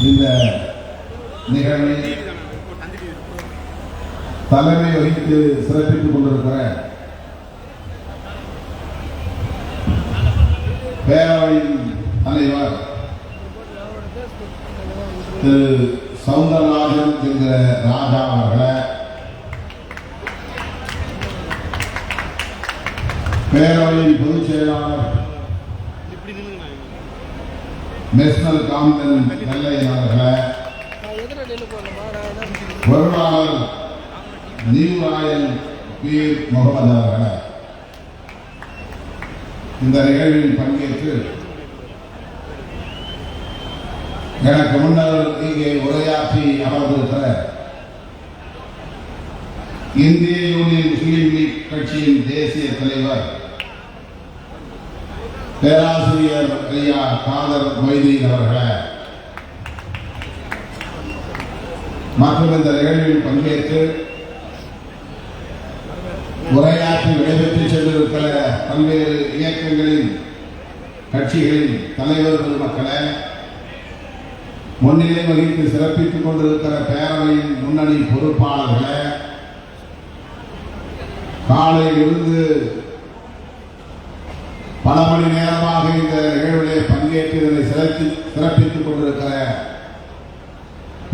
இந்த நிகழ்வை தலைமை வகித்து சிறப்பித்துக் கொண்டிருக்கிற பேரவையின் தலைவர் திரு சவுந்தரராஜன் என்கிற ராஜா அவர்களை பேரவையின் பொதுச் செயலாளர் நேஷனல் காமன் நெல்லையன் அவர்களை பொருளாளர் நீவராயன் பீர் முகமது அவர்களை இந்த நிகழ்வில் பங்கேற்று எனக்கு முன்னர் இங்கே உரையாற்றி அமர்ந்திருக்கிற இந்திய யூனியன் முஸ்லீம் லீக் கட்சியின் தேசிய தலைவர் பேராசிரியர் ஐயா காதர் மொய்தீன் அவர்களை. மற்றும் இந்த நிகழ்வில் பங்கேற்று உரையாற்றி விடைபெற்று சென்றிருக்கிற பல்வேறு இயக்கங்களின் கட்சிகளின் தலைவர் பெருமக்களை முன்னிலை வகித்து சிறப்பித்துக் கொண்டிருக்கிற பேரவையின் முன்னணி பொறுப்பாளர்களை காலையிலிருந்து பல மணி நேரமாக இந்த நிகழ்விலே பங்கேற்று இதனை சிறப்பி சிறப்பித்துக் கொண்டிருக்கிற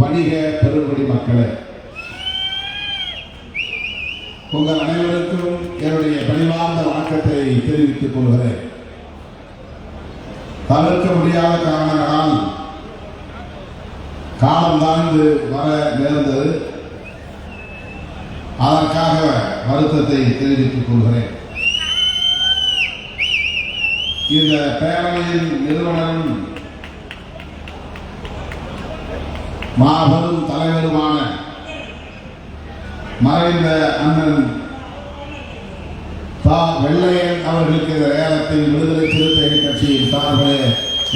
வணிக பெருங்குடி மக்களே உங்கள் அனைவருக்கும் என்னுடைய பணிவார்ந்த வணக்கத்தை தெரிவித்துக் கொள்கிறேன். தவிர்க்க முடியாத காரணங்களால் காலம் தாழ்ந்து வர நேர்ந்தது. அதற்காக வருத்தத்தை தெரிவித்துக் கொள்கிறேன். இந்த பேரவையின் நிறுவனரும் மாபெரும் தலைவருமான மறைந்த அண்ணன் தா வெள்ளையன் அவர்களுக்கு இந்த நேரத்தில் விடுதலை சிறுத்தைகள் கட்சியின் சார்பிலே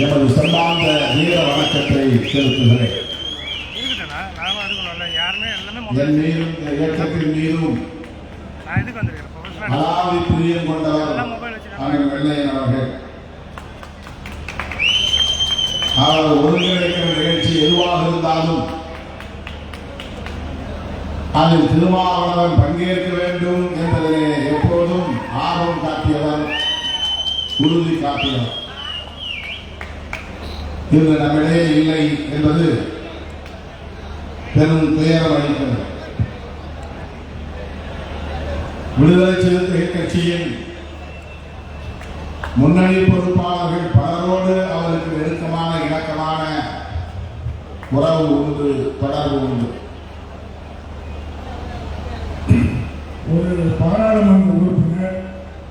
எமது செம்பார்ந்த வீர வணக்கத்தை செலுத்துகிறேன். என் மீதும் இந்த இயக்கத்தின் மீதும் அலாதி பிரியம் கொண்டவர் அண்ணன் வெள்ளையன் அவர்கள் அவர் ஒருங்கிணைக்கிற நிகழ்ச்சி எதுவாக இருந்தாலும் அதில் திருமாவளவன் பங்கேற்க வேண்டும் என்பதிலே எப்போதும் ஆர்வம் காட்டியவர் உறுதி காட்டியவர். இன்று நம்மிடையே இல்லை என்பது பெரும் துயரம் அளிக்கிறது. விடுதலை சிறுத்தைகள் கட்சியின் முன்னணி பொறுப்பாளர்கள் பலரோடு அவருக்கு நெருக்கமான இணக்கமான உறவு உண்டு தொடர்பு உண்டு. ஒரு பாராளுமன்ற உறுப்பினர்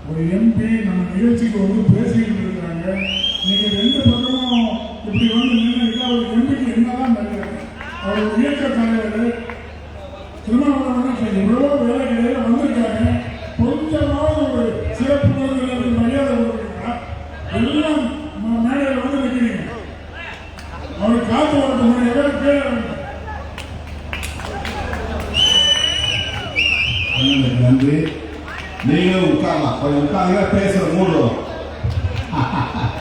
ஒரு எம்பி நம்ம நிகழ்ச்சிக்கு வந்து பேசிக்கிட்டு இருக்கிறாங்க. நீங்க ரெண்டு பக்கமும் இப்படி வந்து நின்றுட்டா ஒரு எம்பிக்கு என்னதான் மரியாதை அவர் இயக்க தலைவர் திருமணம் சரி எவ்வளவோ வேலைகளில் வந்திருக்காங்க கொஞ்சமாவது ஒரு சிறப்பு விருதுகளுக்கு மரியாதை கொடுக்குறீங்களா எல்லாம் ம- மேடையில் வந்து நிற்கிறீங்க அவர் காத்து வரட்டும் எவ்வளவு பேர் அண்ணனுக்கு நன்றி. நீங்களும் உட்காரலாம். கொஞ்சம் உட்காருங்க பேசுற மூடு வரும்.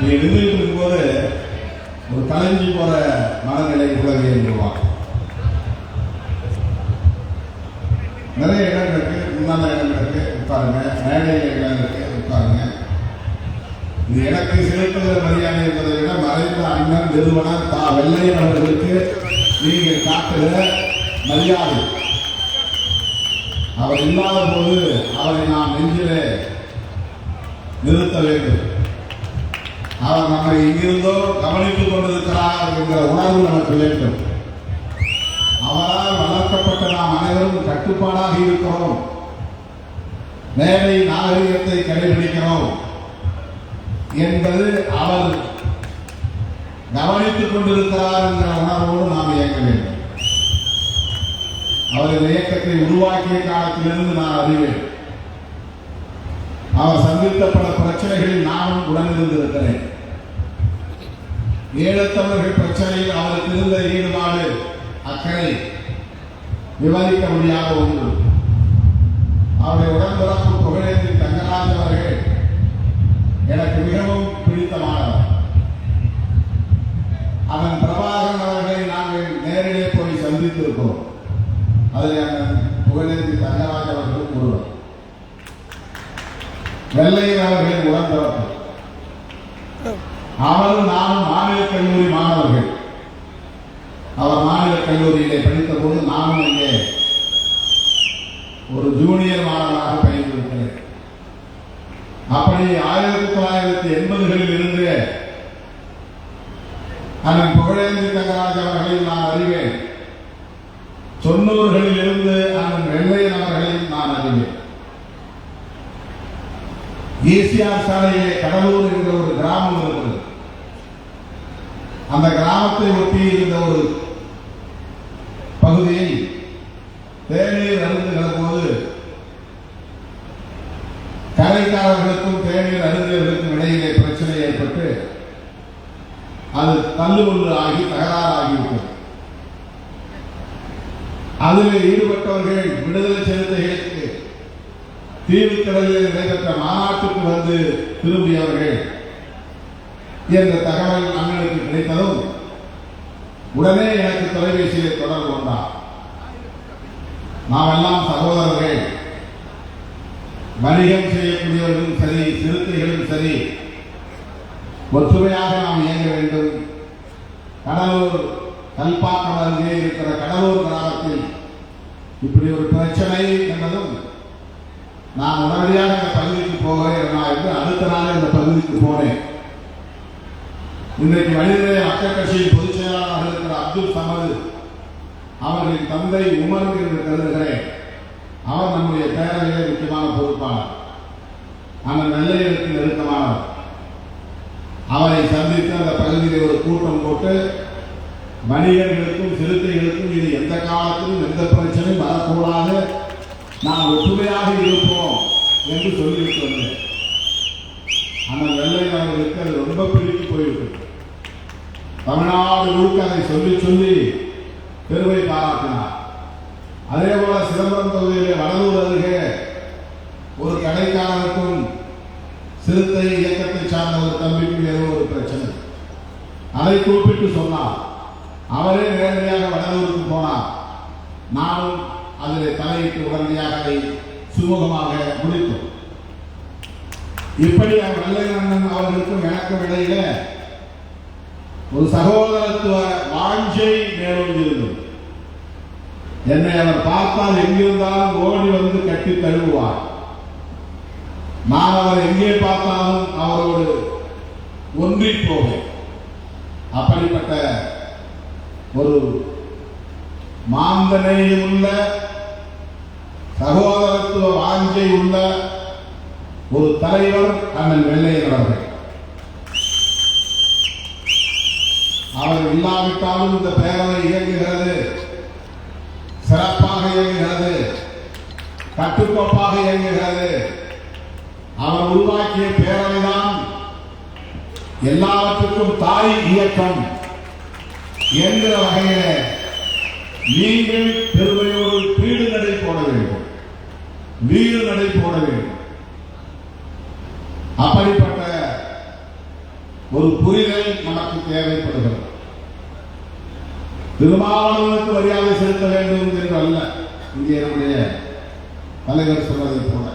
நீங்க நின்றுட்டு இருக்கும்போது ஒரு கலைஞ்சி போற மனநிலை உலகை என்றுவான் நிறைய இடம் இருக்கு. முன்னால இடம் இருக்கு. உட்காருங்க. மேடையில் இடம் இருக்கு. உட்காருங்க. இது எனக்கு செலுத்துகிற மரியாதை என்பதை விட மறைந்த அண்ணன் நிறுவனம் தா வெள்ளையன் அவர்களுக்கு நீங்கள் காட்டுகிற மரியாதை. அவர் இல்லாத போது அவரை நாம் நெஞ்சிலே நிறுத்த வேண்டும். அவர் நம்மை இங்கிருந்தோ கவனித்துக் கொண்டிருக்கிறார் என்கிற உணர்வு நமக்கு வேண்டும். அவரால் வளர்க்கப்பட்ட நாம் அனைவரும் கட்டுப்பாடாக இருக்கிறோம். மேலை நாகரிகத்தை கடைபிடிக்கிறோம் என்பது அவர் கவனித்துக் கொண்டிருக்கிறார் என்ற உணர்வோடு நாம் இயங்க வேண்டும். அவர் இந்த இயக்கத்தை உருவாக்கிய காலத்திலிருந்து நான் அறிவேன். அவர் சந்தித்த பல பிரச்சனைகளில் நானும் உடனிருந்திருக்கிறேன். ஈழத்தமிழர்கள் பிரச்சனையில் அவருக்கு இருந்த ஈடுபாடு அக்கறை விவரிக்க முடியாத ஒன்று. அவருடைய உடன்பிறப்பு புகழேந்தி தங்கராஜ் அவர்கள் எனக்கு மிகவும் பிடித்தமானவர். அதில் புகழேந்தி தங்கராஜ் அவர்களும் ஒருவர் வெள்ளையர் அவர்களின் அவரும் நானும் மாநில கல்லூரி மாணவர்கள். அவர் மாநில கல்லூரியிலே படித்த போது நானும் இங்கே ஒரு ஜூனியர் மாணவனாக பயின்றிருக்கிறேன் அப்படி ஆயிரத்தி தொள்ளாயிரத்தி எண்பதுகளில் இருந்து அண்ணன் புகழேந்தி தங்கராஜ் அவர்களையும் நான் அறிவேன். தொண்ணூறுகளில் இருந்து அண்ணன் வெள்ளையன் அவர்களையும் நான் அறிவேன். ஈசிஆர் சாலையிலே கடலூர் என்ற ஒரு கிராமம் இருக்கிறது. அந்த கிராமத்தை ஒட்டி இருந்த ஒரு பகுதியில் தேநீர் அருந்துகிற போது கரைக்காரர்களுக்கும் தேநீர் அருந்தியவர்களுக்கும் இடையிலே பிரச்சனை ஏற்பட்டு அது தள்ளுமுள்ளு ஆகி தகராறு ஆகிவிட்டது. அதில் ஈடுபட்டவர்கள் விடுதலை சிறுத்தைகளுக்கு தீவுக்கடலில் நடைபெற்ற மாநாட்டுக்கு வந்து திரும்பியவர்கள் என்ற தகவல் அண்ணனுக்கு கிடைத்ததும் உடனே எனக்கு தொலைபேசியை தொடர்பு கொண்டார். நாம் எல்லாம் சகோதரர்கள். வணிகம் செய்யக்கூடியவர்களும் சரி சிறுத்தைகளும் சரி ஒற்றுமையாக நாம் இயங்க வேண்டும். கடலூர் கல்பாக்கம் அருகே இருக்கிற கடலூர் கிராமத்தில் இப்படி ஒரு பிரச்சனை என்பதும் நான் உடனடியாக இந்த பகுதிக்கு போகிறேன் நான் என்று அடுத்த நாள் இந்த பகுதிக்கு போனேன். இன்றைக்கு வழிநிலை மக்கள் கட்சியின் பொதுச் செயலாளராக இருக்கிற அப்துல் சமது அவர்களின் தந்தை உமர் என்று கருதுகிறேன். அவர் நம்முடைய பேரவையிலே முக்கியமான பொறுப்பாளர். அந்த நெல்லையருக்கு நெருக்கமானவர். அவரை சந்தித்து அந்த பகுதியில் ஒரு கூட்டம் போட்டு மனிதர்களுக்கும் சிறுத்தைகளுக்கும் இது எந்த காலத்திலும் எந்த பிரச்சனையும் வரக்கூடாது. நாம் ஒற்றுமையாக இருப்போம் என்று சொல்லிவிட்டு வந்தேன். ஆனால் வெள்ளை அவர்களுக்கு அது ரொம்ப பிடித்து போயிருக்கு தமிழ்நாடு முழுக்க அதை சொல்லி சொல்லி பெருமை பாராட்டினார். அதே போல சிதம்பரம் தொகுதியிலே வடலூர் அருகே ஒரு கடைக்காரருக்கும் சிறுத்தை இயக்கத்தை சார்ந்த ஒரு தம்பிக்கும் ஏதோ ஒரு பிரச்சனை. அதை கூப்பிட்டு சொன்னார். அவரே நேரடியாக வடலூருக்கு போனார். நானும் அதில் தலையிட்டு உடனடியாக அதை சுமூகமாக முடித்தோம். இப்படி அவர் அவர்களுக்கும் எனக்கும் இடையில ஒரு சகோதரத்துவ வாஞ்சை மேலோங்கியிருந்தது. என்னை அவர் பார்த்தால் எங்கிருந்தாலும் ஓடி வந்து கட்டி தழுவுவார். நான் அவர் எங்கே பார்த்தாலும் அவரோடு ஒன்றி போவேன். அப்படிப்பட்ட ஒரு மாந்தனை உள்ள சகோதரத்துவ வாஞ்சை உள்ள ஒரு தலைவர் அண்ணன் வெள்ளையன் அவர்கள். அவர் இல்லாவிட்டாலும் இந்த பேரவை இயங்குகிறது. சிறப்பாக இயங்குகிறது. கட்டுக்கோப்பாக இயங்குகிறது. அவர் உருவாக்கிய பேரவைதான் எல்லாவற்றுக்கும் தாய் இயக்கம். என்கிற வகையில நீங்கள் பெருமையோடு வீடு நடை போட வேண்டும். வீடு நடை போட வேண்டும். அப்படிப்பட்ட ஒரு புரிதல் நமக்கு தேவைப்படுகிறது. திருமாவளவனுக்கு மரியாதை செலுத்த வேண்டும் என்று அல்ல இங்கே நம்முடைய தலைவர் சொன்னதை போல.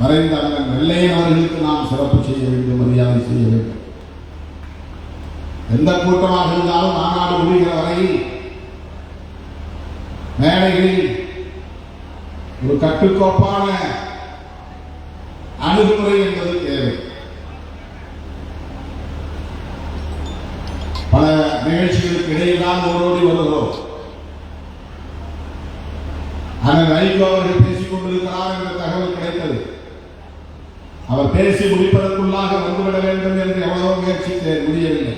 மறைந்த அண்ணன் வெள்ளையன் அவர்களுக்கு நாம் சிறப்பு செய்ய வேண்டும் மரியாதை செய்ய வேண்டும். எந்த கூட்டமாக இருந்தாலும் மாநாடு முடிகிற வரையில் மேடைகளில் ஒரு கட்டுக்கோப்பான அணுகுமுறை என்பது தேவை. பல நிகழ்ச்சிகளுக்கு இடையில் தான் ஓடோடி வருகிறோம். அண்ணன் வைகோ அவர்கள் பேசிக் கொண்டிருக்கிறார் என்ற தகவல் கிடைத்தது. அவர் பேசி முடிப்பதற்குள்ளாக வந்துவிட வேண்டும் என்று எவ்வளவோ முயற்சி முடியவில்லை.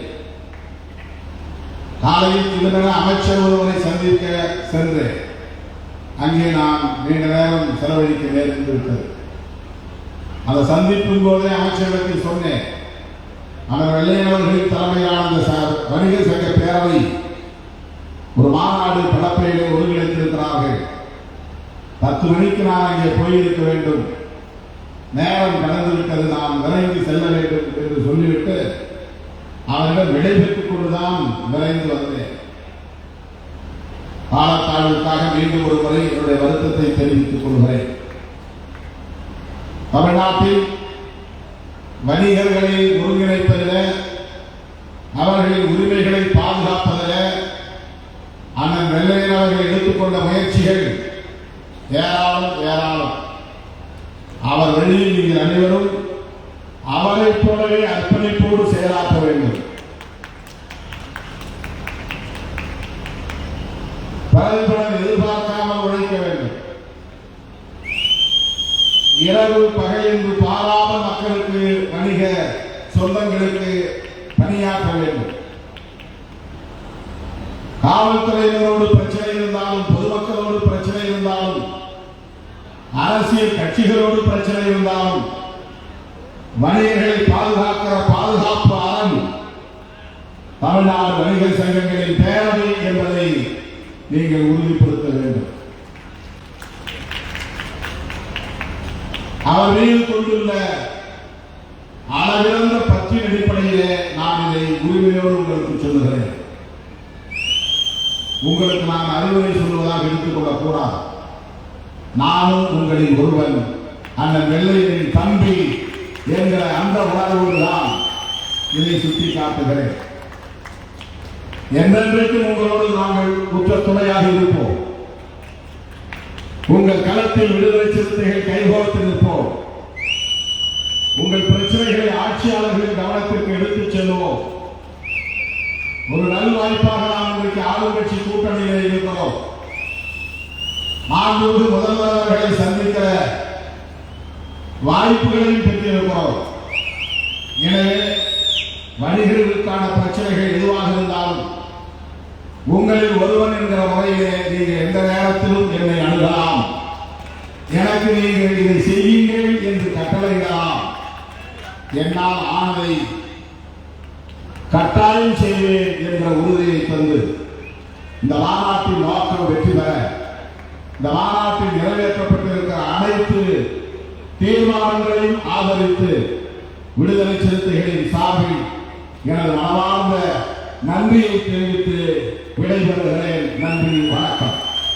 காலையில் திடீரென அமைச்சர் ஒருவரை சந்திக்க சென்றேன். அங்கே நான் நீண்ட நேரம் செலவழிக்க நேர்ந்து விட்டது அந்த சந்திப்பின் போதே அமைச்சரிடத்தில் சொன்னேன். அவர் வெள்ளையனவர்களின் தலைமையிலான அந்த வணிகர் சங்க பேரவை ஒரு மாநாடு படப்பையிலே ஒருங்கிணைத்திருக்கிறார்கள். பத்து மணிக்கு நான் அங்கே போயிருக்க வேண்டும். நேரம் கடந்து விட்டது நான் விரைந்து செல்ல வேண்டும் என்று சொல்லிவிட்டு அவரிடம் விடைபெற்றுக் கொண்டுதான் விரைந்து வந்தேன். பாலத்தாழ்வுக்காக மீண்டும் ஒரு முறை என்னுடைய வருத்தத்தை தெரிவித்துக் கொள்கிறேன். தமிழ்நாட்டில் வணிகர்களை ஒருங்கிணைப்பதில் இரவு பகை என்று பாராத மக்களுக்கு வணிக சொந்தங்களுக்கு பணியாற்ற வேண்டும். காவல்துறையினரோடு பிரச்சனை இருந்தாலும் பொதுமக்களோடு பிரச்சனை இருந்தாலும் அரசியல் கட்சிகளோடு பிரச்சனை இருந்தாலும் வணிகர்களை பாதுகாக்கிற பாதுகாப்பு அரண் தமிழ்நாடு வணிகர் சங்கங்களின் பேரவை என்பதை நீங்கள் உறுதிப்படுத்த வேண்டும். அவர் மீது கொண்டுள்ள அளவிறந்த பற்றின் அடிப்படையிலே நான் இதை உரிமையோடு உங்களுக்கு சொல்லுகிறேன். உங்களுக்கு நான் அறிவுரை சொல்வதாக எடுத்துக்கொள்ளக் கூடாது நானும் உங்களின் ஒருவன் அந்த வெள்ளையனின் தம்பி என்கிற அந்த உணர்வோடு தான் இதை சுட்டி காட்டுகிறேன். என்றென்றைக்கும் உங்களோடு நாங்கள் உற்ற துணையாக இருப்போம். உங்கள் களத்தில் விடுதலை சிறுத்தைகள் கைகோர்த்து நிற்போம். உங்கள் பிரச்சனைகளை ஆட்சியாளர்களின் கவனத்திற்கு எடுத்துச் செல்வோம். ஒரு நல்வாய்ப்பாக நாம் இன்றைக்கு ஆளுங்கட்சி கூட்டணியில் இருக்கிறோம் மாண்புமிகு முதல்வர்களை அவர்களை சந்திக்கிற வாய்ப்புகளையும் பெற்றிருக்கிறோம். எனவே வணிகர்களுக்கான பிரச்சனைகள் எதுவாக இருந்தாலும் உங்களில் ஒருவன் என்கிற முறையிலே நீங்கள் எந்த நேரத்திலும் என்னை அணுகலாம். எனக்கு நீங்கள் இதை செய்யுங்கள் என்று கட்டளையிடலாம். என்னால் ஆனதை கட்டாயம் செய்வேன் என்ற உறுதியை தந்து இந்த மாநாட்டின் நோக்கம் வெற்றி பெற இந்த மாநாட்டில் நிறைவேற்றப்பட்டிருக்கிற அனைத்து தீர்மானங்களையும் ஆதரித்து விடுதலை சிறுத்தைகளின் சார்பில் எனது மனமார்ந்த நன்றியை தெரிவித்து விடைபெறுகிறேன். நன்றி வணக்கம்.